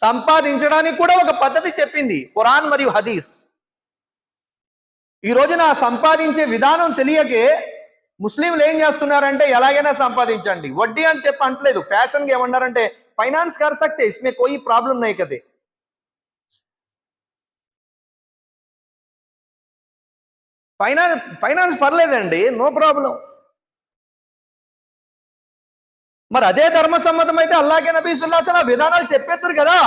సంపాదించడానికి కూడా ఒక పద్ధతి చెప్పింది ఖురాన్ మరియు హదీస్. ఈ రోజున సంపాదించే విధానం తెలియకే ముస్లింలు ఏం చేస్తున్నారంటే ఎలాగైనా సంపాదించండి. వడ్డీ అని చెప్పి అంటలేదు. ఫ్యాషన్గా ఏమన్నారంటే ఫైనాన్స్ కర్ సక్తే ఇస్మే కోయి ప్రాబ్లం నై కదే. ఫైనాన్స్ ఫైనాన్స్ పర్లేదండి నో ప్రాబ్లం. మరి అదే ధర్మ సమ్మతం అయితే అల్లాగే నబీ సుల్లాసన విధానాలు చెప్పేస్తారు కదా.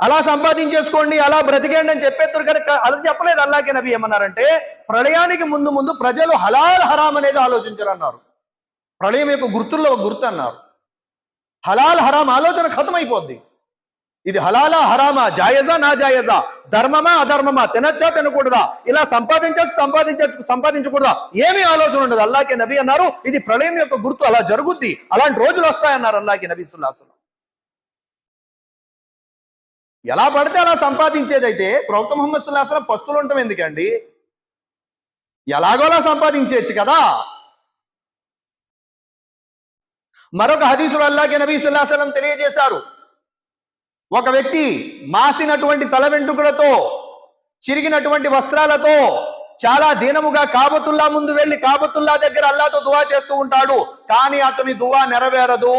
అలా సంపాదించేసుకోండి అలా బ్రతికేయండి అని చెప్పేస్తారు కనుక అలా చెప్పలేదు అల్లాకే నబీ ఏమన్నారంటే ప్రళయానికి ముందు ముందు ప్రజలు హలాల్ హరాం అనేది ఆలోచించారన్నారు. ప్రళయం యొక్క గుర్తుల్లో ఒక గుర్తు అన్నారు. హలాల్ హరాం ఆలోచన ఖతమైపోద్ది. ఇది హలాలా హరామా జాయజా నా జాయజా? ధర్మమా అధర్మమా? తినచ్చా తినకూడదా? ఇలా సంపాదించచ్చు సంపాదించచ్చు సంపాదించకూడదా? ఏమీ ఆలోచన ఉండదు. అల్లాకే నబీ అన్నారు ఇది ప్రళయం యొక్క గుర్తు అలా జరుగుద్ది. అలాంటి రోజులు వస్తాయన్నారు అల్లాకే నబీ సుల్లాసులు ఎలా పడితే అలా సంపాదించేదైతే ప్రవక్త ముహమ్మద్ సుల్లాసలం పస్తులు ఉండటం ఎందుకండి? ఎలాగోలా సంపాదించేయచ్చు కదా? మరొక హదీసులు అల్లాకే నబీ సుల్లాసలం తెలియజేశారు. ఒక వ్యక్తి మాసినటువంటి తల వెంట్రుకలతో చిరిగినటువంటి వస్త్రాలతో చాలా దీనముగా కాబతుల్లా ముందు వెళ్ళి కాబతుల్లా దగ్గర అల్లాతో దువా చేస్తూ ఉంటాడు. కానీ అతని దువా నెరవేరదు.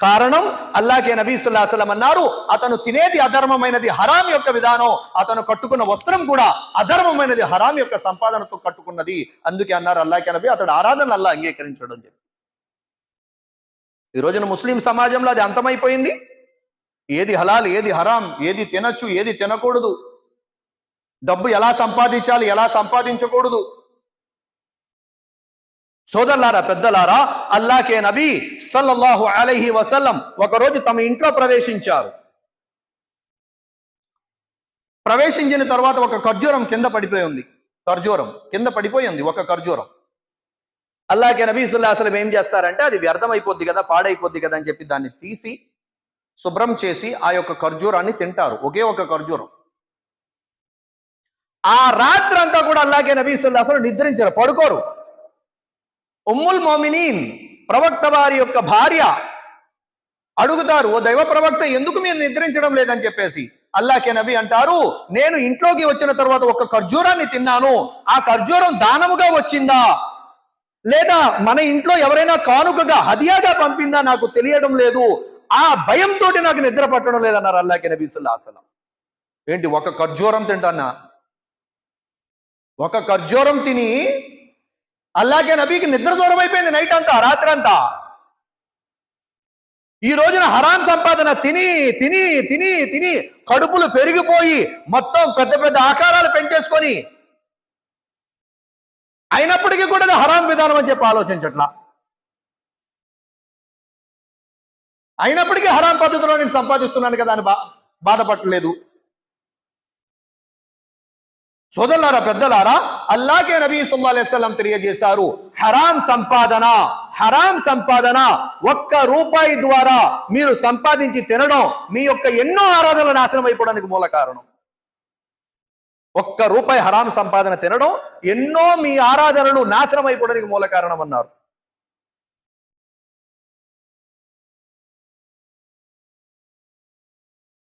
కారణం అల్లాకే నబీ సుల్లాహలం అన్నారు. అతను తినేది అధర్మమైనది హరాం యొక్క విధానం. అతను కట్టుకున్న వస్త్రం కూడా అధర్మమైనది హరాం యొక్క సంపాదనతో కట్టుకున్నది. అందుకే అన్నారు అల్లాకే నబీ అతడు ఆరాధన అల్లా అంగీకరించడం చెప్పి. ఈ రోజున ముస్లిం సమాజంలో అది అంతమైపోయింది. ఏది హలాల్ ఏది హరాం ఏది తినచ్చు ఏది తినకూడదు. డబ్బు ఎలా సంపాదించాలి ఎలా సంపాదించకూడదు. సోదరులారా పెద్దలారా అల్లాకే నబీ సల్లల్లాహు అలైహి వసల్లం ఒకరోజు తమ ఇంట్లో ప్రవేశించారు. ప్రవేశించిన తర్వాత ఒక ఖర్జూరం కింద పడిపోయి ఉంది. ఖర్జూరం కింద పడిపోయి ఉంది ఒక ఖర్జూరం. అల్లాకే నబీ సుల్లాహసలం ఏం చేస్తారంటే అది వ్యర్థమైపోద్ది కదా పాడైపోద్ది కదా అని చెప్పి దాన్ని తీసి శుభ్రం చేసి ఆ యొక్క ఖర్జూరాన్ని తింటారు. ఒకే ఒక ఖర్జూరం. ఆ రాత్రి అంతా కూడా అల్లాగే నబీ సుల్లాహసలం నిద్రించారు పడుకోరు. ఉమ్ముల్ మోమినీన్ ప్రవక్త వారి యొక్క భార్య అడుగుతారు ఓ దైవ ప్రవక్త ఎందుకు మీరు నిద్రించడం లేదని చెప్పేసి? అల్లాకే నబీ అంటారు నేను ఇంట్లోకి వచ్చిన తర్వాత ఒక ఖర్జూరాన్ని తిన్నాను. ఆ ఖర్జూరం దానముగా వచ్చిందా? లేదా మన ఇంట్లో ఎవరైనా కానుకగా హదియాగా పంపిందా నాకు తెలియడం లేదు. ఆ భయంతో నాకు నిద్ర పట్టడం లేదన్నారు అల్లాకి నబీ సుల్లాసలం ఏంటి ఒక ఖర్జూరం తింటానా? ఒక ఖర్జూరం తిని అల్లాకే నబీకి నిద్ర దూరం అయిపోయింది నైట్ అంతా రాత్రి అంతా. ఈ రోజున హరాం సంపాదన తిని తిని తిని తిని కడుపులు పెరిగిపోయి మొత్తం పెద్ద పెద్ద ఆకారాలు పెంచేసుకొని అయినప్పటికీ కూడా అది హరాం విధానం అని చెప్పి ఆలోచించట్లా. అయినప్పటికీ హరాం పద్ధతిలో నేను సంపాదిస్తున్నాను కదా అని బా బాధపడలేదు సోదరులారా పెద్దలారా అల్లాకే నబీ సుల్లా అలైస్లం తెలియజేశారు హరాం సంపాదన హరాం సంపాదన ఒక్క రూపాయి ద్వారా మీరు సంపాదించి తినడం మీ యొక్క ఎన్నో ఆరాధనలు నాశనం అయిపోవడానికి మూల కారణం. ఒక్క రూపాయి హరాం సంపాదన తినడం ఎన్నో మీ ఆరాధనలు నాశనం అయిపోవడానికి మూల కారణం అన్నారు